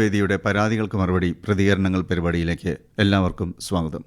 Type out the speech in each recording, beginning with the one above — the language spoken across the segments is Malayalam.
നിയമവേദിയുടെ പരാതികൾക്ക് മറുപടി പ്രതികരണങ്ങൾ പരിപാടിയിലേക്ക് എല്ലാവർക്കും സ്വാഗതം.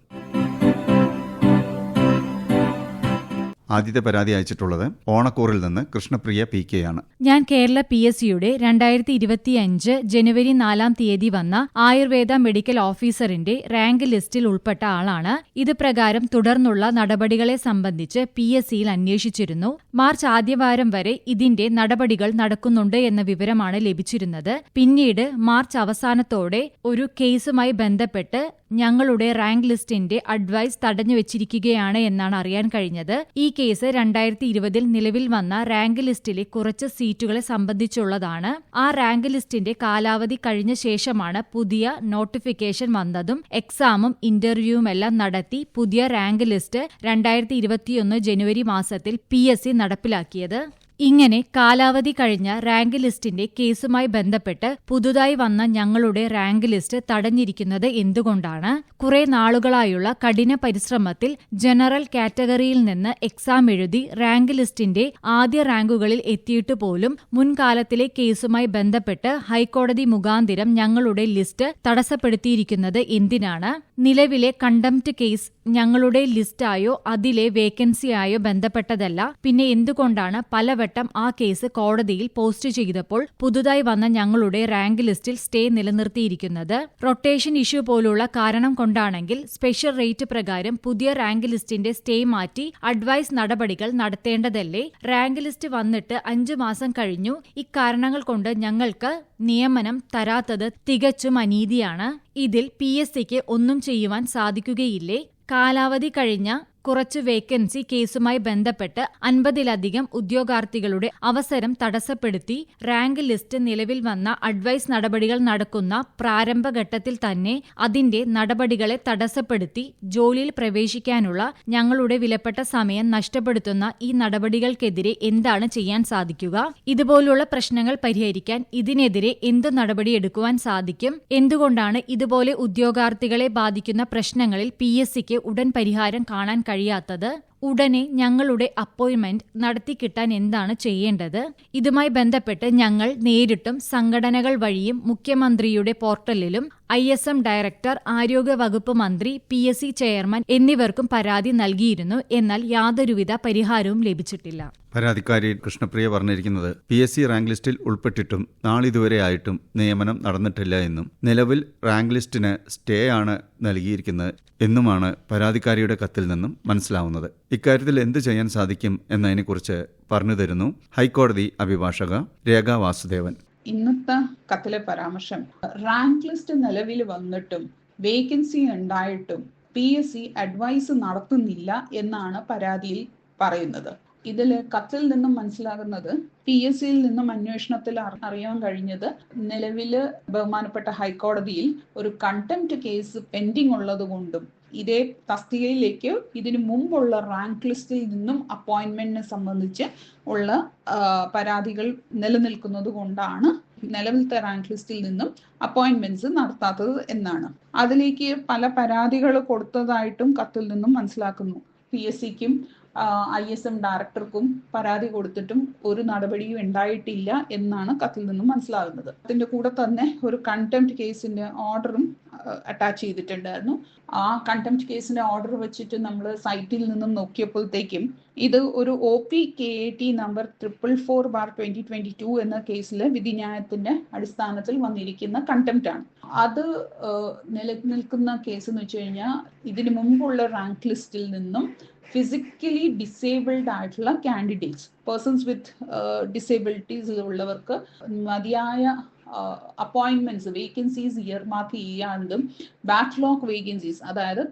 ആദ്യത്തെ പരാതി അയച്ചിട്ടുള്ളത് ഓണക്കൂറിൽ നിന്ന് കൃഷ്ണപ്രിയ പി കെ ആണ്. ഞാൻ കേരള പി എസ് സിയുടെ രണ്ടായിരത്തി ഇരുപത്തിയഞ്ച് ജനുവരി നാലാം തീയതി വന്ന ആയുർവേദ മെഡിക്കൽ ഓഫീസറിന്റെ റാങ്ക് ലിസ്റ്റിൽ ഉൾപ്പെട്ട ആളാണ്. ഇത് പ്രകാരം തുടർന്നുള്ള നടപടികളെ സംബന്ധിച്ച് പി എസ് സിയിൽ അന്വേഷിച്ചിരുന്നു. മാർച്ച് ആദ്യവാരം വരെ ഇതിന്റെ നടപടികൾ നടക്കുന്നുണ്ട് എന്ന വിവരമാണ് ലഭിച്ചിരുന്നത്. പിന്നീട് മാർച്ച് അവസാനത്തോടെ ഒരു കേസുമായി ബന്ധപ്പെട്ട് ഞങ്ങളുടെ റാങ്ക് ലിസ്റ്റിന്റെ അഡ്വൈസ് തടഞ്ഞു വെച്ചിരിക്കുകയാണ് എന്നാണ് അറിയാൻ കഴിഞ്ഞത്. ഈ കേസ് രണ്ടായിരത്തി ഇരുപതിൽ നിലവിൽ വന്ന റാങ്ക് ലിസ്റ്റിലെ കുറച്ച് സീറ്റുകളെ സംബന്ധിച്ചുള്ളതാണ്. ആ റാങ്ക് ലിസ്റ്റിന്റെ കാലാവധി കഴിഞ്ഞ ശേഷമാണ് പുതിയ നോട്ടിഫിക്കേഷൻ വന്നതും എക്സാമും ഇന്റർവ്യൂവും എല്ലാം നടത്തി പുതിയ റാങ്ക് ലിസ്റ്റ് രണ്ടായിരത്തി ഇരുപത്തിയൊന്ന് ജനുവരി മാസത്തിൽ പി നടപ്പിലാക്കിയത്. ഇങ്ങനെ കാലാവധി കഴിഞ്ഞ റാങ്ക് ലിസ്റ്റിന്റെ കേസുമായി ബന്ധപ്പെട്ട് പുതുതായി വന്ന ഞങ്ങളുടെ റാങ്ക് ലിസ്റ്റ് തടഞ്ഞിരിക്കുന്നത് എന്തുകൊണ്ടാണ്? കുറെ നാളുകളായുള്ള കഠിന പരിശ്രമത്തിൽ ജനറൽ കാറ്റഗറിയിൽ നിന്ന് എക്സാം എഴുതി റാങ്ക് ലിസ്റ്റിന്റെ ആദ്യ റാങ്കുകളിൽ എത്തിയിട്ട് പോലും മുൻകാലത്തിലെ കേസുമായി ബന്ധപ്പെട്ട് ഹൈക്കോടതി മുഖാന്തിരം ഞങ്ങളുടെ ലിസ്റ്റ് തടസ്സപ്പെടുത്തിയിരിക്കുന്നത് എന്തിനാണ്? നിലവിലെ കണ്ടംപ്റ്റ് കേസ് ഞങ്ങളുടെ ലിസ്റ്റായോ അതിലെ വേക്കൻസിയായോ ബന്ധപ്പെട്ടതല്ല. പിന്നെ എന്തുകൊണ്ടാണ് പലവട്ടം ആ കേസ് കോടതിയിൽ പോസ്റ്റ് ചെയ്തപ്പോൾ പുതുതായി വന്ന ഞങ്ങളുടെ റാങ്ക് ലിസ്റ്റിൽ സ്റ്റേ നിലനിർത്തിയിരിക്കുന്നത്? റൊട്ടേഷൻ ഇഷ്യൂ പോലുള്ള കാരണം കൊണ്ടാണെങ്കിൽ സ്പെഷ്യൽ റേറ്റ് പ്രകാരം പുതിയ റാങ്ക് ലിസ്റ്റിന്റെ സ്റ്റേ മാറ്റി അഡ്വൈസ് നടപടികൾ നടത്തേണ്ടതല്ലേ? റാങ്ക് ലിസ്റ്റ് വന്നിട്ട് അഞ്ചു മാസം കഴിഞ്ഞു. ഇക്കാരണങ്ങൾ കൊണ്ട് ഞങ്ങൾക്ക് നിയമനം തരാത്തത് തികച്ചും അനീതിയാണ്. ഇതിൽ പി എസ് സിക്ക് ഒന്നും ചെയ്യുവാൻ സാധിക്കുകയില്ലേ? കാലാവധി കഴിഞ്ഞ കുറച്ച് വേക്കൻസി കേസുമായി ബന്ധപ്പെട്ട് അൻപതിലധികം ഉദ്യോഗാർത്ഥികളുടെ അവസരം തടസ്സപ്പെടുത്തി റാങ്ക് ലിസ്റ്റ് നിലവിൽ വന്ന അഡ്വൈസ് നടപടികൾ നടക്കുന്ന പ്രാരംഭഘട്ടത്തിൽ തന്നെ അതിന്റെ നടപടികളെ തടസ്സപ്പെടുത്തി ജോലിയിൽ പ്രവേശിക്കാനുള്ള ഞങ്ങളുടെ വിലപ്പെട്ട സമയം നഷ്ടപ്പെടുത്തുന്ന ഈ നടപടികൾക്കെതിരെ എന്താണ് ചെയ്യാൻ സാധിക്കുക? ഇതുപോലുള്ള പ്രശ്നങ്ങൾ പരിഹരിക്കാൻ ഇതിനെതിരെ എന്ത് നടപടിയെടുക്കുവാൻ സാധിക്കും? എന്തുകൊണ്ടാണ് ഇതുപോലെ ഉദ്യോഗാർത്ഥികളെ ബാധിക്കുന്ന പ്രശ്നങ്ങളിൽ പി ഉടൻ പരിഹാരം കാണാൻ കഴിയാത്തത് ഉടനെ ഞങ്ങളുടെ അപ്പോയിന്റ്മെന്റ് നടത്തിക്കിട്ടാൻ എന്താണ് ചെയ്യേണ്ടത്? ഇതുമായി ബന്ധപ്പെട്ട് ഞങ്ങൾ നേരിട്ടും സംഘടനകൾ വഴിയും മുഖ്യമന്ത്രിയുടെ പോർട്ടലിലും ഐ എസ് എം ഡയറക്ടർ ആരോഗ്യ വകുപ്പ് മന്ത്രി പി എസ് സി ചെയർമാൻ എന്നിവർക്കും പരാതി നൽകിയിരുന്നു. എന്നാൽ യാതൊരുവിധ പരിഹാരവും ലഭിച്ചിട്ടില്ല. പരാതിക്കാരി കൃഷ്ണപ്രിയ പറഞ്ഞിരിക്കുന്നത് പി എസ് സി റാങ്ക് ലിസ്റ്റിൽ ഉൾപ്പെട്ടിട്ടും നാളിതുവരെ ആയിട്ടും നിയമനം നടന്നിട്ടില്ല എന്നും നിലവിൽ റാങ്ക് ലിസ്റ്റിന് സ്റ്റേ ആണ് നൽകിയിരിക്കുന്നത് എന്നുമാണ് പരാതിക്കാരിയുടെ കത്തിൽ നിന്നും മനസ്സിലാവുന്നത്. ഇക്കാര്യത്തിൽ എന്ത് ചെയ്യാൻ സാധിക്കും എന്നതിനെക്കുറിച്ച് പറഞ്ഞു തരുന്നു. ഹൈക്കോടതി അഭിഭാഷക രേഖ വാസുദേവൻ. ഇന്നത്തെ കത്തിലെ പരാമർശം. റാങ്ക് ലിസ്റ്റ് നിലവിൽ വന്നിട്ടും വേക്കൻസി ഉണ്ടായിട്ടും പി എസ് സി അഡ്വൈസ് നടത്തുന്നില്ല എന്നാണ് പരാതിയിൽ പറയുന്നത്. ഇതിൽ കത്തിൽ നിന്നും മനസ്സിലാകുന്നത് പി എസ് സിയിൽ നിന്നും അന്വേഷണത്തിൽ അറിയാൻ കഴിഞ്ഞത് നിലവിൽ ബഹുമാനപ്പെട്ട ഹൈക്കോടതിയിൽ ഒരു കണ്ടംപ്റ്റ് കേസ് പെൻഡിങ് ഉള്ളത് കൊണ്ടും ഇതേ തസ്തികയിലേക്ക് ഇതിനു മുമ്പുള്ള റാങ്ക് ലിസ്റ്റിൽ നിന്നും അപ്പോയിന്റ്മെന്റിനെ സംബന്ധിച്ച് ഉള്ള പരാതികൾ നിലനിൽക്കുന്നത് കൊണ്ടാണ് നിലവിലത്തെ റാങ്ക് ലിസ്റ്റിൽ നിന്നും അപ്പോയിന്റ്മെന്റ്സ് നടത്താത്തത് എന്നാണ്. അതിലേക്ക് പല പരാതികൾ കൊടുത്തതായിട്ടും കത്തിൽ നിന്നും മനസ്സിലാക്കുന്നു. പി എസ് സിക്കും ഐ എസ് എം ഡയറക്ടർക്കും പരാതി കൊടുത്തിട്ടും ഒരു നടപടിയും ഉണ്ടായിട്ടില്ല എന്നാണ് കത്തിൽ നിന്നും മനസ്സിലാകുന്നത്. അതിന്റെ കൂടെ തന്നെ ഒരു കണ്ടംപ്റ്റ് കേസിന്റെ ഓർഡറും അറ്റാച്ച് ചെയ്തിട്ടുണ്ടായിരുന്നു. ആ കണ്ടംപ്റ്റ് കേസിന്റെ ഓർഡർ വെച്ചിട്ട് നമ്മൾ സൈറ്റിൽ നിന്നും നോക്കിയപ്പോഴത്തേക്കും ഇത് ഒരു O P K A T number triple four bar twenty twenty two എന്ന കേസിൽ വിധിന്യായത്തിന്റെ അടിസ്ഥാനത്തിൽ വന്നിരിക്കുന്ന കണ്ടംപ്റ്റ് ആണ്. അത് നിലനിൽക്കുന്ന കേസ് എന്ന് വെച്ച് കഴിഞ്ഞാൽ ഇതിനു മുമ്പുള്ള റാങ്ക് ലിസ്റ്റിൽ നിന്നും ഫിസിക്കലി ഡിസേബിൾഡ് ആയിട്ടുള്ള കാൻഡിഡേറ്റ്സ് പേഴ്സൺസ് വിത്ത് ഡിസേബിലിറ്റീസ് ഉള്ളവർക്ക് മതിയായ അപ്പോയിൻമെന്റ്സ് വേക്കൻസീസ് ഇയർ മാർക്ക് ചെയ്യാണ്ടും ബാക്ക്ലോഗ് വേക്കൻസീസ് അതായത്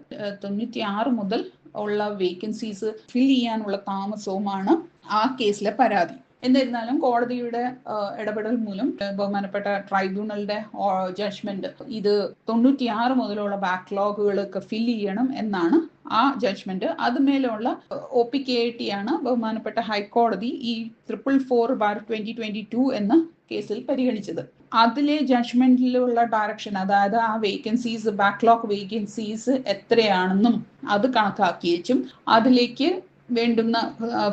തൊണ്ണൂറ്റി ആറ് മുതൽ ഉള്ള വേക്കൻസീസ് ഫിൽ ചെയ്യാനുള്ള താമസവുമാണ് ആ കേസിലെ പരാതി. എന്നിരുന്നാലും കോടതിയുടെ ഇടപെടൽ മൂലം ബഹുമാനപ്പെട്ട ട്രൈബ്യൂണലിന്റെ ജഡ്ജ്മെന്റ് ഇത് തൊണ്ണൂറ്റിയാറ് മുതലുള്ള ബാക്ക്ലോഗുകളൊക്കെ ഫിൽ ചെയ്യണം എന്നാണ് ആ ജഡ്ജ്മെന്റ് അതുമേലുള്ള ഒ പി കെ ടി ആണ് ബഹുമാനപ്പെട്ട ഹൈക്കോടതി ഈ triple four bar twenty twenty two എന്ന കേസിൽ പരിഗണിച്ചത്. അതിലെ ജഡ്ജ്മെന്റിലുള്ള ഡയറക്ഷൻ അതായത് ആ വേക്കൻസീസ് ബാക്ക്ലോഗ് വേക്കൻസീസ് എത്രയാണെന്നും അത് കണക്കാക്കിയേച്ചും അതിലേക്ക് വേണ്ടുന്ന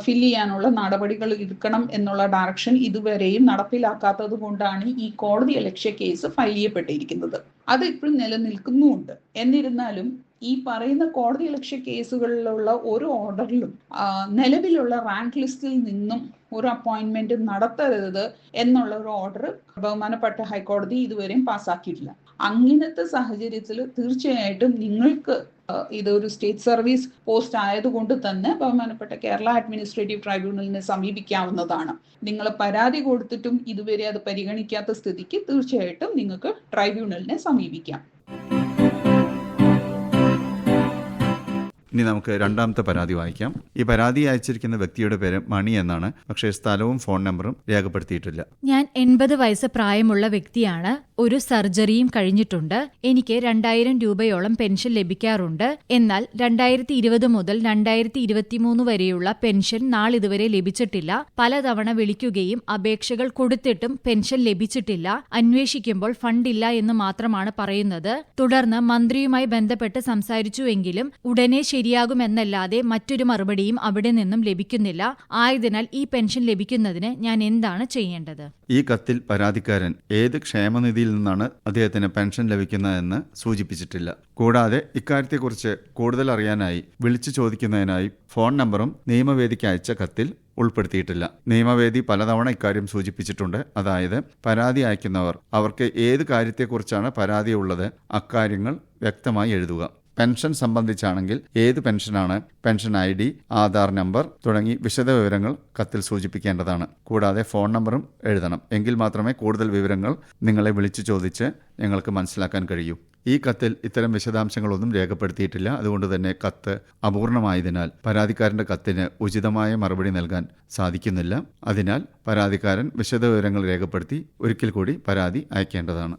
ഫിൽ ചെയ്യാനുള്ള നടപടികൾ എടുക്കണം എന്നുള്ള ഡയറക്ഷൻ ഇതുവരെയും നടപ്പിലാക്കാത്തത് കൊണ്ടാണ് ഈ കോടതി അലക്ഷ്യ കേസ് ഫയൽ ചെയ്യപ്പെട്ടിരിക്കുന്നത്. അത് ഇപ്പോഴും നിലനിൽക്കുന്നുമുണ്ട്. എന്നിരുന്നാലും ഈ പറയുന്ന കോടതി അലക്ഷ്യ കേസുകളിലുള്ള ഒരു ഓർഡറിലും നിലവിലുള്ള റാങ്ക് ലിസ്റ്റിൽ നിന്നും ഒരു അപ്പോയിന്റ്മെന്റ് നടത്തരുത് എന്നുള്ള ഒരു ഓർഡർ ബഹുമാനപ്പെട്ട ഹൈക്കോടതി ഇതുവരെയും പാസ്സാക്കിയിട്ടില്ല അങ്ങനത്തെ സാഹചര്യത്തിൽ തീർച്ചയായിട്ടും നിങ്ങൾക്ക് ഇതൊരു സ്റ്റേറ്റ് സർവീസ് പോസ്റ്റ് ആയതുകൊണ്ട് തന്നെ ബഹുമാനപ്പെട്ട കേരള അഡ്മിനിസ്ട്രേറ്റീവ് ട്രൈബ്യൂണലിനെ സമീപിക്കാവുന്നതാണ്. നിങ്ങൾ പരാതി കൊടുത്തിട്ടും ഇതുവരെ അത് പരിഗണിക്കാത്ത സ്ഥിതിക്ക് തീർച്ചയായിട്ടും നിങ്ങൾക്ക് ട്രൈബ്യൂണലിനെ സമീപിക്കാം. ഇനി നമുക്ക് രണ്ടാമത്തെ പരാതി വായിക്കാം. ഈ പരാതി അയച്ചിരിക്കുന്ന വ്യക്തിയുടെ പേര് മണി എന്നാണ്. പക്ഷേ സ്ഥലവും ഫോൺ നമ്പറും രേഖപ്പെടുത്തിയിട്ടില്ല. ഞാൻ എൺപത് വയസ്സ് പ്രായമുള്ള വ്യക്തിയാണ്. ഒരു സർജറിയും കഴിഞ്ഞിട്ടുണ്ട്. എനിക്ക് രണ്ടായിരം രൂപയോളം പെൻഷൻ ലഭിക്കാറുണ്ട്. എന്നാൽ രണ്ടായിരത്തി ഇരുപത് മുതൽ രണ്ടായിരത്തി ഇരുപത്തിമൂന്ന് വരെയുള്ള പെൻഷൻ നാളിതുവരെ ലഭിച്ചിട്ടില്ല. പലതവണ വിളിക്കുകയും അപേക്ഷകൾ കൊടുത്തിട്ടും പെൻഷൻ ലഭിച്ചിട്ടില്ല. അന്വേഷിക്കുമ്പോൾ ഫണ്ടില്ല എന്ന് മാത്രമാണ് പറയുന്നത്. തുടർന്ന് മന്ത്രിയുമായി ബന്ധപ്പെട്ട് സംസാരിച്ചുവെങ്കിലും ഉടനെ ശരിയാകുമെന്നല്ലാതെ മറ്റൊരു മറുപടിയും അവിടെ നിന്നും ലഭിക്കുന്നില്ല. ആയതിനാൽ ഈ പെൻഷൻ ലഭിക്കുന്നതിന് ഞാൻ എന്താണ് ചെയ്യേണ്ടത്? ഈ കത്തിൽ പരാതിക്കാരൻ ഏത് ക്ഷേമനിധിയിൽ നിന്നാണ് അദ്ദേഹത്തിന് പെൻഷൻ ലഭിക്കുന്നതെന്ന് സൂചിപ്പിച്ചിട്ടില്ല. കൂടാതെ ഇക്കാര്യത്തെക്കുറിച്ച് കൂടുതൽ അറിയാനായി വിളിച്ചു ചോദിക്കുന്നതിനായി ഫോൺ നമ്പറും നിയമവേദിക്ക് അയച്ച കത്തിൽ ഉൾപ്പെടുത്തിയിട്ടില്ല. നിയമവേദി പലതവണ ഇക്കാര്യം സൂചിപ്പിച്ചിട്ടുണ്ട്. അതായത് പരാതി അയക്കുന്നവർ അവർക്ക് ഏത് കാര്യത്തെക്കുറിച്ചാണ് പരാതിയുള്ളത് അക്കാര്യങ്ങൾ വ്യക്തമായി എഴുതുക. പെൻഷൻ സംബന്ധിച്ചാണെങ്കിൽ ഏത് പെൻഷനാണ്? Pension I D Aadhaar number തുടങ്ങി വിശദവിവരങ്ങൾ കത്തിൽ സൂചിപ്പിക്കേണ്ടതാണ്. കൂടാതെ ഫോൺ നമ്പറും എഴുതണം. എങ്കിൽ മാത്രമേ കൂടുതൽ വിവരങ്ങൾ നിങ്ങളെ വിളിച്ചു ചോദിച്ച് ഞങ്ങൾക്ക് മനസ്സിലാക്കാൻ കഴിയൂ. ഈ കത്തിൽ ഇത്തരം വിശദാംശങ്ങളൊന്നും രേഖപ്പെടുത്തിയിട്ടില്ല. അതുകൊണ്ട് തന്നെ കത്ത് അപൂർണമായതിനാൽ പരാതിക്കാരന്റെ കത്തിന് ഉചിതമായ മറുപടി നൽകാൻ സാധിക്കുന്നില്ല. അതിനാൽ പരാതിക്കാരൻ വിശദവിവരങ്ങൾ രേഖപ്പെടുത്തി ഒരിക്കൽ കൂടി പരാതി അയക്കേണ്ടതാണ്.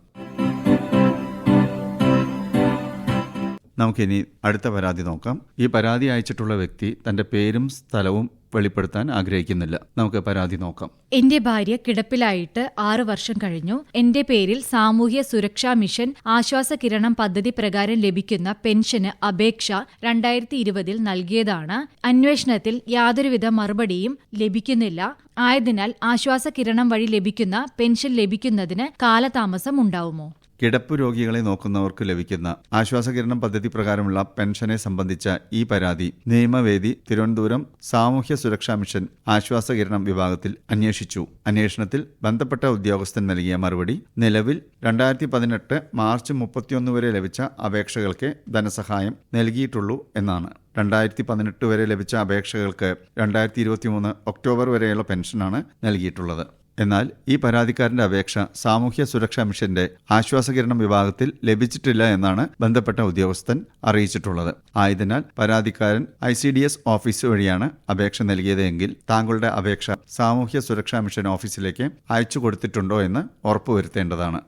നമുക്കിനി അടുത്ത പരാതി നോക്കാം. ഈ പരാതി അയച്ചിട്ടുള്ള വ്യക്തി തന്റെ പേരും സ്ഥലവും വെളിപ്പെടുത്താൻ ആഗ്രഹിക്കുന്നില്ല. നമുക്ക് പരാതി നോക്കാം. എന്റെ ഭാര്യ കിടപ്പിലായിട്ട് ആറു വർഷം കഴിഞ്ഞു. എന്റെ പേരിൽ സാമൂഹ്യ സുരക്ഷാ മിഷൻ ആശ്വാസ കിരണം പദ്ധതി പ്രകാരം ലഭിക്കുന്ന പെൻഷന് അപേക്ഷ രണ്ടായിരത്തി ഇരുപതിൽ നൽകിയതാണ്. അന്വേഷണത്തിൽ യാതൊരുവിധ മറുപടിയും ലഭിക്കുന്നില്ല. ആയതിനാൽ ആശ്വാസ കിരണം വഴി ലഭിക്കുന്ന പെൻഷൻ ലഭിക്കുന്നതിന് കാലതാമസം ഉണ്ടാവുമോ? കിടപ്പ് രോഗികളെ നോക്കുന്നവർക്ക് ലഭിക്കുന്ന ആശ്വാസകിരണം പദ്ധതി പ്രകാരമുള്ള പെൻഷനെ സംബന്ധിച്ച ഈ പരാതി നിയമവേദി തിരുവനന്തപുരം സാമൂഹ്യ സുരക്ഷാ മിഷൻ ആശ്വാസകിരണം വിഭാഗത്തിൽ അന്വേഷിച്ചു. അന്വേഷണത്തിൽ ബന്ധപ്പെട്ട ഉദ്യോഗസ്ഥൻ നൽകിയ മറുപടി നിലവിൽ രണ്ടായിരത്തി പതിനെട്ട് മാർച്ച് മുപ്പത്തിയൊന്ന് വരെ ലഭിച്ച അപേക്ഷകൾക്ക് ധനസഹായം നൽകിയിട്ടുള്ളൂ എന്നാണ്. രണ്ടായിരത്തി പതിനെട്ട് വരെ ലഭിച്ച അപേക്ഷകൾക്ക് രണ്ടായിരത്തി ഇരുപത്തിമൂന്ന് ഒക്ടോബർ വരെയുള്ള പെൻഷനാണ് നൽകിയിട്ടുള്ളത്. എന്നാൽ ഈ പരാതിക്കാരന്റെ അപേക്ഷ സാമൂഹ്യ സുരക്ഷാ മിഷന്റെ ആശ്വാസകിരണം വിഭാഗത്തിൽ ലഭിച്ചിട്ടില്ല എന്നാണ് ബന്ധപ്പെട്ട ഉദ്യോഗസ്ഥൻ അറിയിച്ചിട്ടുള്ളത്. ആയതിനാൽ പരാതിക്കാരൻ I C D S office വഴിയാണ് അപേക്ഷ നൽകിയതെങ്കിൽ താങ്കളുടെ അപേക്ഷ സാമൂഹ്യ സുരക്ഷാ മിഷൻ ഓഫീസിലേക്ക് അയച്ചു കൊടുത്തിട്ടുണ്ടോ എന്ന് ഉറപ്പുവരുത്തേണ്ടതാണ്.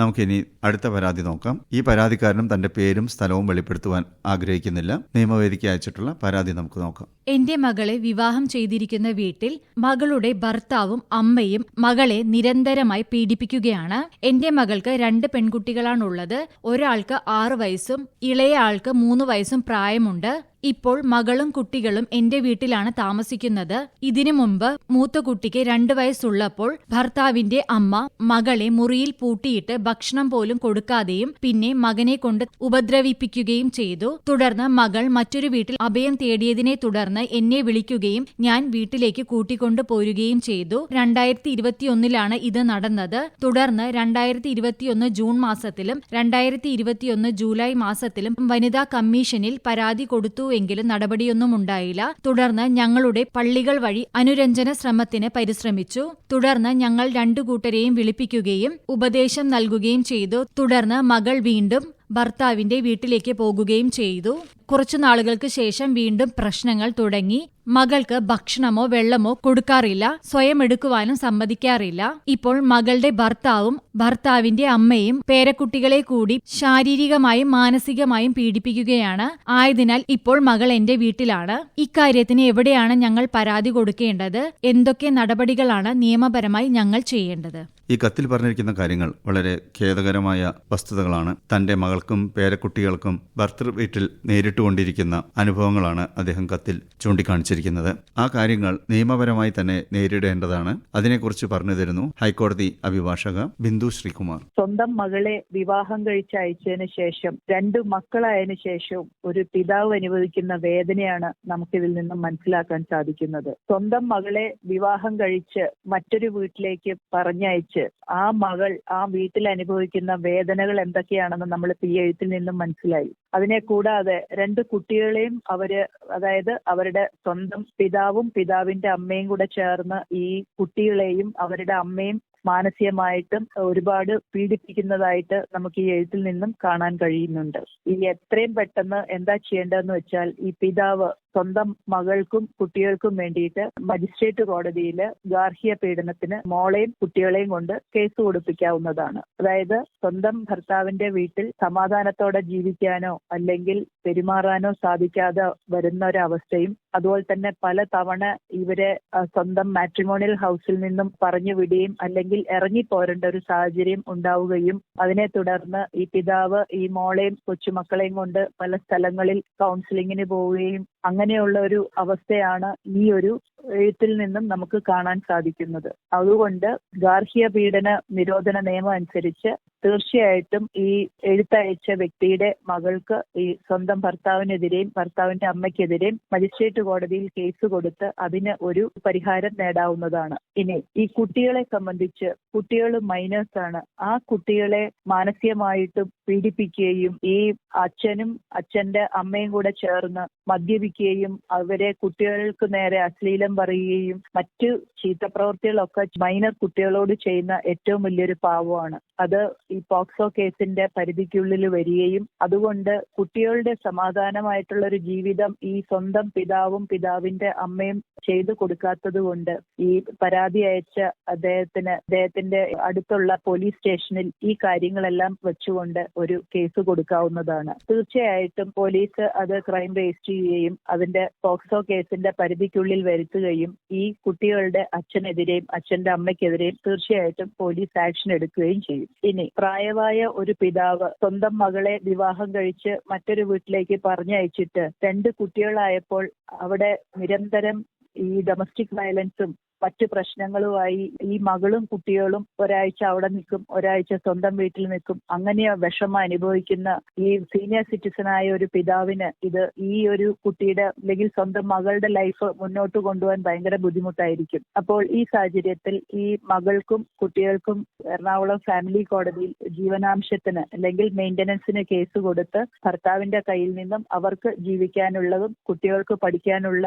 നമുക്കിനി അടുത്ത പരാതി നോക്കാം. ഈ പരാതിക്കാരനും തന്റെ പേരും സ്ഥലവും വെളിപ്പെടുത്തുവാൻ ആഗ്രഹിക്കുന്നില്ല. നിയമവേദിക്ക് അയച്ചിട്ടുള്ള പരാതി നമുക്ക് നോക്കാം. എന്റെ മകളെ വിവാഹം ചെയ്തിരിക്കുന്ന വീട്ടിൽ മകളുടെ ഭർത്താവും അമ്മയും മകളെ നിരന്തരമായി പീഡിപ്പിക്കുകയാണ്. എന്റെ മകൾക്ക് രണ്ട് പെൺകുട്ടികളാണുള്ളത്. ഒരാൾക്ക് ആറു വയസ്സും ഇളയ ആൾക്ക് മൂന്ന് വയസ്സും പ്രായമുണ്ട്. ഇപ്പോൾ മകളും കുട്ടികളും എന്റെ വീട്ടിലാണ് താമസിക്കുന്നത്. ഇതിനു മുമ്പ് മൂത്ത കുട്ടിക്ക് രണ്ടു വയസ്സുള്ളപ്പോൾ ഭർത്താവിന്റെ അമ്മ മകളെ മുറിയിൽ പൂട്ടിയിട്ട് ഭക്ഷണം പോലും കൊടുക്കാതെയും പിന്നെ മകനെ കൊണ്ട് ഉപദ്രവിപ്പിക്കുകയും ചെയ്തു. തുടർന്ന് മകൾ മറ്റൊരു വീട്ടിൽ അഭയം തേടിയതിനെ തുടർന്ന് എന്നെ വിളിക്കുകയും ഞാൻ വീട്ടിലേക്ക് കൂട്ടിക്കൊണ്ടു പോരുകയും ചെയ്തു. രണ്ടായിരത്തി ഇരുപത്തിയൊന്നിലാണ് ഇത് നടന്നത്. തുടർന്ന് രണ്ടായിരത്തി ഇരുപത്തിയൊന്ന് ജൂൺ മാസത്തിലും രണ്ടായിരത്തി ഇരുപത്തിയൊന്ന് ജൂലൈ മാസത്തിലും വനിതാ കമ്മീഷനിൽ പരാതി കൊടുത്തുവെങ്കിലും നടപടിയൊന്നും ഉണ്ടായില്ല. തുടർന്ന് ഞങ്ങളുടെ പള്ളികൾ വഴി അനുരഞ്ജന ശ്രമത്തിന് പരിശ്രമിച്ചു. തുടർന്ന് ഞങ്ങൾ രണ്ടു കൂട്ടരെയും വിളിപ്പിക്കുകയും ഉപദേശം നൽകുകയും ചെയ്തു. തുടർന്ന് മകൾ വീണ്ടും ഭർത്താവിന്റെ വീട്ടിലേക്ക് പോകുകയും ചെയ്തു. കുറച്ചു നാളുകൾക്ക് ശേഷം വീണ്ടും പ്രശ്നങ്ങൾ തുടങ്ങി. മകൾക്ക് ഭക്ഷണമോ വെള്ളമോ കൊടുക്കാറില്ല. സ്വയം എടുക്കുവാനും സമ്മതിക്കാറില്ല. ഇപ്പോൾ മകളുടെ ഭർത്താവും ഭർത്താവിന്റെ അമ്മയും പേരക്കുട്ടികളെ കൂടി ശാരീരികമായും മാനസികമായും പീഡിപ്പിക്കുകയാണ്. ആയതിനാൽ ഇപ്പോൾ മകൾ എന്റെ വീട്ടിലാണ്. ഇക്കാര്യത്തിന് എവിടെയാണ് ഞങ്ങൾ പരാതി കൊടുക്കേണ്ടത്? എന്തൊക്കെ നടപടികളാണ് നിയമപരമായി ഞങ്ങൾ ചെയ്യേണ്ടത്? ഈ കത്തിൽ പറഞ്ഞിരിക്കുന്ന കാര്യങ്ങൾ വളരെ ഖേദകരമായ വസ്തുതകളാണ്. തന്റെ മകൾക്കും പേരക്കുട്ടികൾക്കും ഭർത്തൃ വീട്ടിൽ നേരിട്ടുകൊണ്ടിരിക്കുന്ന അനുഭവങ്ങളാണ് അദ്ദേഹം കത്തിൽ ചൂണ്ടിക്കാണിച്ചിരിക്കുന്നത്. ആ കാര്യങ്ങൾ നിയമപരമായി തന്നെ നേരിടേണ്ടതാണ്. അതിനെക്കുറിച്ച് പറഞ്ഞു തരുന്നു ഹൈക്കോടതി അഭിഭാഷക ബിന്ദു ശ്രീകുമാർ. സ്വന്തം മകളെ വിവാഹം കഴിച്ച് അയച്ചതിന് ശേഷം രണ്ട് മക്കളായതിനു ശേഷവും ഒരു പിതാവ് അനുഭവിക്കുന്ന വേദനയാണ് നമുക്കിതിൽ നിന്നും മനസ്സിലാക്കാൻ സാധിക്കുന്നത്. സ്വന്തം മകളെ വിവാഹം കഴിച്ച് മറ്റൊരു വീട്ടിലേക്ക് പറഞ്ഞയച്ച് ആ മകൾ ആ വീട്ടിൽ അനുഭവിക്കുന്ന വേദനകൾ എന്തൊക്കെയാണെന്ന് നമ്മൾ ഈ എഴുത്തിൽ നിന്നും മനസ്സിലായി. അതിനെ കൂടാതെ രണ്ട് കുട്ടികളെയും അവർ അതായത് അവരുടെ സ്വന്തം പിതാവും പിതാവിന്റെ അമ്മയും കൂടെ ചേർന്ന് ഈ കുട്ടികളെയും അവരുടെ അമ്മയും മാനസികമായിട്ടും ഒരുപാട് പീഡിപ്പിക്കുന്നതായിട്ട് നമുക്ക് ഈ എഴുത്തിൽ നിന്നും കാണാൻ കഴിയുന്നുണ്ട്. ഈ എത്രയും പെട്ടെന്ന് എന്താ ചെയ്യേണ്ടതെന്ന് വെച്ചാൽ ഈ പിതാവ് സ്വന്തം മകൾക്കും കുട്ടികൾക്കും വേണ്ടിയിട്ട് മജിസ്ട്രേറ്റ് കോടതിയിൽ ഗാർഹിക പീഡനത്തിന് മോളെയും കുട്ടികളെയും കൊണ്ട് കേസ് കൊടുപ്പിക്കാവുന്നതാണ്. അതായത് സ്വന്തം ഭർത്താവിന്റെ വീട്ടിൽ സമാധാനത്തോടെ ജീവിക്കാനോ അല്ലെങ്കിൽ പെരുമാറാനോ സാധിക്കാതെ വരുന്ന ഒരവസ്ഥയും അതുപോലെ തന്നെ പല തവണ ഇവരെ സ്വന്തം മാട്രിമോണിയൽ ഹൗസിൽ നിന്നും പറഞ്ഞു വിടുകയും അല്ലെങ്കിൽ ഇറങ്ങിപ്പോരേണ്ട ഒരു സാഹചര്യം ഉണ്ടാവുകയും അതിനെ തുടർന്ന് ഈ പിതാവ് ഈ മോളെയും കൊച്ചുമക്കളെയും കൊണ്ട് പല സ്ഥലങ്ങളിൽ കൗൺസിലിങ്ങിന് പോവുകയും അങ്ങനെയുള്ള ഒരു അവസ്ഥയാണ് ഈ ഒരു എഴുത്തിൽ നിന്നും നമുക്ക് കാണാൻ സാധിക്കുന്നത്. അതുകൊണ്ട് ഗാർഹിക പീഡന നിരോധന നിയമം അനുസരിച്ച് തീർച്ചയായിട്ടും ഈ എഴുത്തയച്ച വ്യക്തിയുടെ മകൾക്ക് ഈ സ്വന്തം ഭർത്താവിനെതിരെയും ഭർത്താവിന്റെ അമ്മയ്ക്കെതിരെയും മജിസ്ട്രേറ്റ് കോടതിയിൽ കേസ് കൊടുത്ത് അതിന് ഒരു പരിഹാരം നേടാവുന്നതാണ്. ഇനി ഈ കുട്ടികളെ സംബന്ധിച്ച് കുട്ടികൾ മൈനേഴ്സ് ആണ്. ആ കുട്ടികളെ മാനസികമായിട്ടും പീഡിപ്പിക്കുകയും ഈ അച്ഛനും അച്ഛന്റെ അമ്മയും കൂടെ ചേർന്ന് മദ്യപിക്കുകയും അവരെ കുട്ടികൾക്ക് നേരെ അശ്ലീലം പറയുകയും മറ്റു ചീത്തപ്രവൃത്തികളൊക്കെ മൈനർ കുട്ടികളോട് ചെയ്യുന്ന ഏറ്റവും വലിയൊരു പാവമാണ്. അത് ഈ പോക്സോ കേസിന്റെ പരിധിക്കുള്ളിൽ വരികയും അതുകൊണ്ട് കുട്ടികളുടെ സമാധാനമായിട്ടുള്ള ഒരു ജീവിതം ഈ സ്വന്തം പിതാവും പിതാവിന്റെ അമ്മയും ചെയ്തു കൊടുക്കാത്തത് കൊണ്ട് ഈ പരാതി അയച്ച അദ്ദേഹത്തിന് അദ്ദേഹത്തിന്റെ അടുത്തുള്ള പോലീസ് സ്റ്റേഷനിൽ ഈ കാര്യങ്ങളെല്ലാം വെച്ചുകൊണ്ട് ഒരു കേസ് കൊടുക്കാവുന്നതാണ്. തീർച്ചയായിട്ടും പോലീസ് അത് ക്രൈം രജിസ്റ്റർ ചെയ്യുകയും അതിന്റെ പോക്സോ കേസിന്റെ പരിധിക്കുള്ളിൽ വരുത്തുകയും ഈ കുട്ടികളുടെ അച്ഛനെതിരെയും അച്ഛന്റെ അമ്മയ്ക്കെതിരെയും തീർച്ചയായിട്ടും പോലീസ് ആക്ഷൻ എടുക്കുകയും ചെയ്യും. ഇനി പ്രായമായ ഒരു പിതാവ് സ്വന്തം മകളെ വിവാഹം കഴിച്ച് മറ്റൊരു വീട്ടിലേക്ക് പറഞ്ഞയച്ചിട്ട് രണ്ട് കുട്ടികളായപ്പോൾ അവിടെ നിരന്തരം ഈ ഡൊമസ്റ്റിക് വയലൻസും മറ്റു പ്രശ്നങ്ങളുമായി ഈ മകളും കുട്ടികളും ഒരാഴ്ച അവിടെ നിൽക്കും ഒരാഴ്ച സ്വന്തം വീട്ടിൽ നിൽക്കും. അങ്ങനെ വിഷമം അനുഭവിക്കുന്ന ഈ സീനിയർ സിറ്റിസൺ ആയ ഒരു പിതാവിന് ഇത് ഈ ഒരു കുട്ടിയുടെ അല്ലെങ്കിൽ സ്വന്തം മകളുടെ ലൈഫ് മുന്നോട്ട് കൊണ്ടുപോകാൻ ഭയങ്കര ബുദ്ധിമുട്ടായിരിക്കും. അപ്പോൾ ഈ സാഹചര്യത്തിൽ ഈ മകൾക്കും കുട്ടികൾക്കും എറണാകുളം ഫാമിലി കോടതിയിൽ ജീവനാംശത്തിന് അല്ലെങ്കിൽ മെയിന്റനൻസിന് കേസ് കൊടുത്ത് ഭർത്താവിന്റെ കയ്യിൽ നിന്നും അവർക്ക് ജീവിക്കാനുള്ളതും കുട്ടികൾക്ക് പഠിക്കാനുള്ള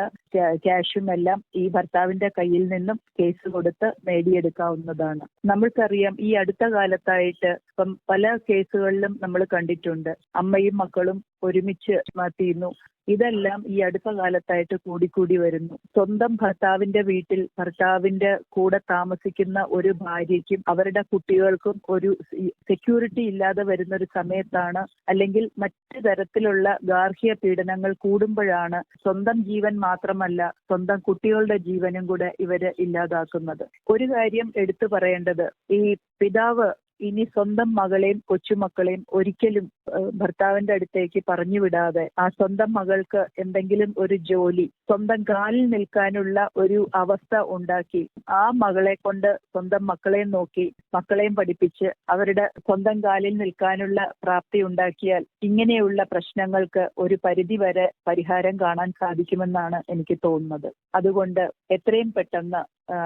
ക്യാഷും എല്ലാം ഈ ഭർത്താവിന്റെ കയ്യിൽ നിന്നും കേസ് കൊടുത്ത് നേടിയെടുക്കാവുന്നതാണ്. നമ്മൾക്കറിയാം ഈ അടുത്ത കാലത്തായിട്ട് ഇപ്പം പല കേസുകളിലും നമ്മൾ കണ്ടിട്ടുണ്ട്. അമ്മയും മക്കളും ഒരുമിച്ച് തീർന്നു. ഇതെല്ലാം ഈ അടുത്ത കാലത്തായിട്ട് കൂടിക്കൂടി വരുന്നു. സ്വന്തം ഭർത്താവിന്റെ വീട്ടിൽ ഭർത്താവിന്റെ കൂടെ താമസിക്കുന്ന ഒരു ഭാര്യയ്ക്കും അവരുടെ കുട്ടികൾക്കും ഒരു സെക്യൂരിറ്റി ഇല്ലാതെ വരുന്ന ഒരു സമയത്താണ് അല്ലെങ്കിൽ മറ്റു തരത്തിലുള്ള ഗാർഹിക പീഡനങ്ങൾ കൂടുമ്പോഴാണ് സ്വന്തം ജീവൻ മാത്രമല്ല സ്വന്തം കുട്ടികളുടെ ജീവനും കൂടെ ഇവർ ഇല്ലാതാക്കുന്നത്. ഒരു കാര്യം എടുത്തു പറയേണ്ടത്. ഈ പിതാവ് ഇനി സ്വന്തം മകളെയും കൊച്ചുമക്കളെയും ഒരിക്കലും ഭർത്താവിന്റെ അടുത്തേക്ക് പറഞ്ഞു വിടാതെ ആ സ്വന്തം മകൾക്ക് എന്തെങ്കിലും ഒരു ജോലി സ്വന്തം കാലിൽ നിൽക്കാനുള്ള ഒരു അവസ്ഥ ഉണ്ടാക്കി ആ മകളെ കൊണ്ട് സ്വന്തം മക്കളെയും നോക്കി മക്കളെയും പഠിപ്പിച്ച് അവരുടെ സ്വന്തം കാലിൽ നിൽക്കാനുള്ള പ്രാപ്തി ഉണ്ടാക്കിയാൽ ഇങ്ങനെയുള്ള പ്രശ്നങ്ങൾക്ക് ഒരു പരിധി വരെ പരിഹാരം കാണാൻ സാധിക്കുമെന്നാണ് എനിക്ക് തോന്നുന്നത്. അതുകൊണ്ട് എത്രയും പെട്ടെന്ന്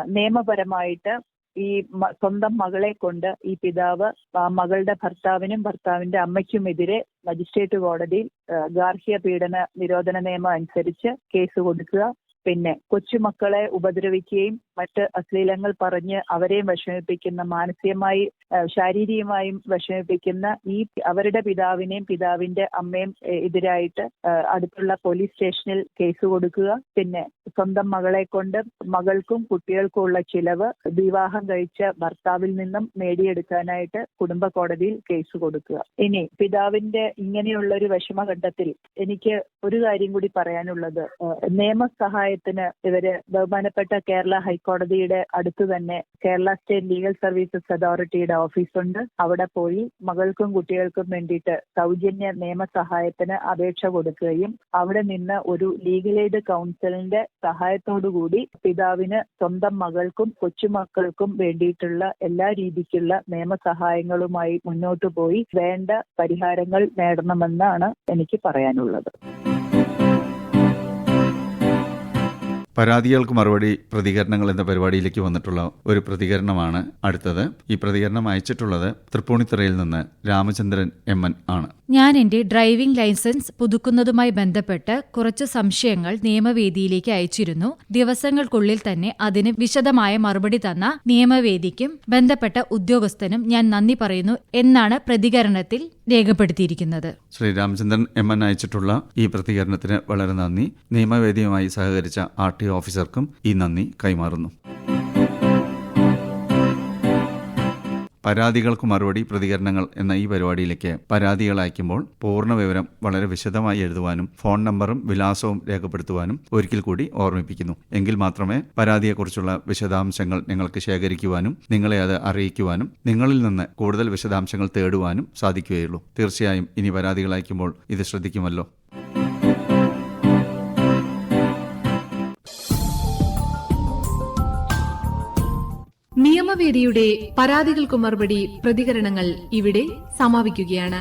നിയമപരമായിട്ട് ഈ സ്വന്തം മകളെ കൊണ്ട് ഈ പിതാവ് മകളുടെ ഭർത്താവിനും ഭർത്താവിന്റെ അമ്മയ്ക്കുമെതിരെ മജിസ്ട്രേറ്റ് കോടതിയിൽ ഗാർഹിക പീഡന നിരോധന നിയമം അനുസരിച്ച് കേസ് കൊടുക്കുക. പിന്നെ കൊച്ചുമക്കളെ ഉപദ്രവിക്കുകയും മറ്റ് അശ്ലീലങ്ങൾ പറഞ്ഞ് അവരെയും വിഷമിപ്പിക്കുന്ന മാനസികമായി ശാരീരികമായും വിഷമിപ്പിക്കുന്ന ഈ അവരുടെ പിതാവിനെയും പിതാവിന്റെ അമ്മയും എതിരായിട്ട് അടുത്തുള്ള പോലീസ് സ്റ്റേഷനിൽ കേസ് കൊടുക്കുക. പിന്നെ സ്വന്തം മകളെ കൊണ്ട് മകൾക്കും കുട്ടികൾക്കും ഉള്ള ചിലവ് വിവാഹം കഴിച്ച ഭർത്താവിൽ നിന്നും നേടിയെടുക്കാനായിട്ട് കുടുംബ കോടതിയിൽ കേസ് കൊടുക്കുക. ഇനി പിതാവിന്റെ ഇങ്ങനെയുള്ള ഒരു വിഷമഘട്ടത്തിൽ എനിക്ക് ഒരു കാര്യം കൂടി പറയാനുള്ളത്. നിയമ നിയമസഹായത്തിന് ഇവർ ബഹുമാനപ്പെട്ട കേരള ഹൈക്കോടതിയുടെ അടുത്ത് തന്നെ കേരള സ്റ്റേറ്റ് ലീഗൽ സർവീസസ് അതോറിറ്റിയുടെ ഓഫീസുണ്ട്. അവിടെ പോയി മകൾക്കും കുട്ടികൾക്കും വേണ്ടിയിട്ട് സൗജന്യ നിയമസഹായത്തിന് അപേക്ഷ കൊടുക്കുകയും അവിടെ നിന്ന് ഒരു ലീഗൽ എയ്ഡ് കൗൺസിലിന്റെ സഹായത്തോടുകൂടി പിതാവിന് സ്വന്തം മകൾക്കും കൊച്ചുമക്കൾക്കും വേണ്ടിയിട്ടുള്ള എല്ലാ രീതിക്കുള്ള നിയമസഹായങ്ങളുമായി മുന്നോട്ടു പോയി വേണ്ട പരിഹാരങ്ങൾ നേടണമെന്നാണ് എനിക്ക് പറയാനുള്ളത്. പരാതികൾക്ക് മറുപടി പ്രതികരണങ്ങൾ എന്ന പരിപാടിയിലേക്ക് വന്നിട്ടുള്ള ഒരു പ്രതികരണമാണ് അടുത്തത്. ഈ പ്രതികരണം അയച്ചിട്ടുള്ളത് തൃപ്പൂണിത്തറയിൽ നിന്ന് രാമചന്ദ്രൻ എം എൻ ആണ്. ഞാൻ എന്റെ ഡ്രൈവിംഗ് ലൈസൻസ് പുതുക്കുന്നതുമായി ബന്ധപ്പെട്ട് കുറച്ച് സംശയങ്ങൾ നിയമവേദിയിലേക്ക് അയച്ചിരുന്നു. ദിവസങ്ങൾക്കുള്ളിൽ തന്നെ അതിന് വിശദമായ മറുപടി തന്ന നിയമവേദിക്കും ബന്ധപ്പെട്ട ഉദ്യോഗസ്ഥനും ഞാൻ നന്ദി പറയുന്നു എന്നാണ് പ്രതികരണത്തിൽ രേഖപ്പെടുത്തിയിരിക്കുന്നത്. ശ്രീ രാമചന്ദ്രൻ എം എൻ അയച്ചിട്ടുള്ള ഈ പ്രതികരണത്തിന് വളരെ നന്ദി. നിയമവേദിയുമായി സഹകരിച്ച ആർ ടി ഓഫീസർക്കും ഈ നന്ദി കൈമാറുന്നു. പരാതികൾക്ക് മറുപടി പ്രതികരണങ്ങൾ എന്ന ഈ പരിപാടിയിലേക്ക് പരാതികൾ അയക്കുമ്പോൾ പൂർണ വിവരം വളരെ വിശദമായി എഴുതുവാനും ഫോൺ നമ്പറും വിലാസവും രേഖപ്പെടുത്തുവാനും ഒരിക്കൽ കൂടി ഓർമ്മിപ്പിക്കുന്നു. എങ്കിൽ മാത്രമേ പരാതിയെക്കുറിച്ചുള്ള വിശദാംശങ്ങൾ നിങ്ങൾക്ക് ശേഖരിക്കുവാനും നിങ്ങളെ അത് അറിയിക്കുവാനും നിങ്ങളിൽ നിന്ന് കൂടുതൽ വിശദാംശങ്ങൾ തേടുവാനും സാധിക്കുകയുള്ളൂ. തീർച്ചയായും ഇനി പരാതികൾ അയക്കുമ്പോൾ ഇത് ശ്രദ്ധിക്കുമല്ലോ. നിയമവേദിയുടെ പരാതികൾക്ക് മറുപടി പ്രതികരണങ്ങൾ ഇവിടെ സമാപിക്കുകയാണ്.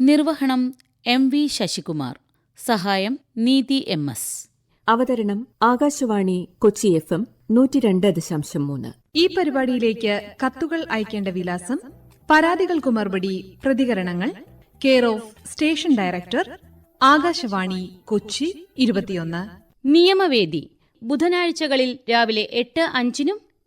നിർവഹണം എം വി ശശികുമാർ. സഹായം നീതി എം എസ്. അവതരണം ആകാശവാണി കൊച്ചി എഫ് എം നൂറ്റി രണ്ട് ദശാംശം മൂന്ന്. ഈ പരിപാടിയിലേക്ക് കത്തുകൾ അയക്കേണ്ട വിലാസം പരാതികൾക്ക് മറുപടി പ്രതികരണങ്ങൾ care of station director Akashvani Kochi ഇരുപത്തിയൊന്ന്. നിയമവേദി. ബുധനാഴ്ചകളിൽ രാവിലെ എട്ട് അഞ്ചിനും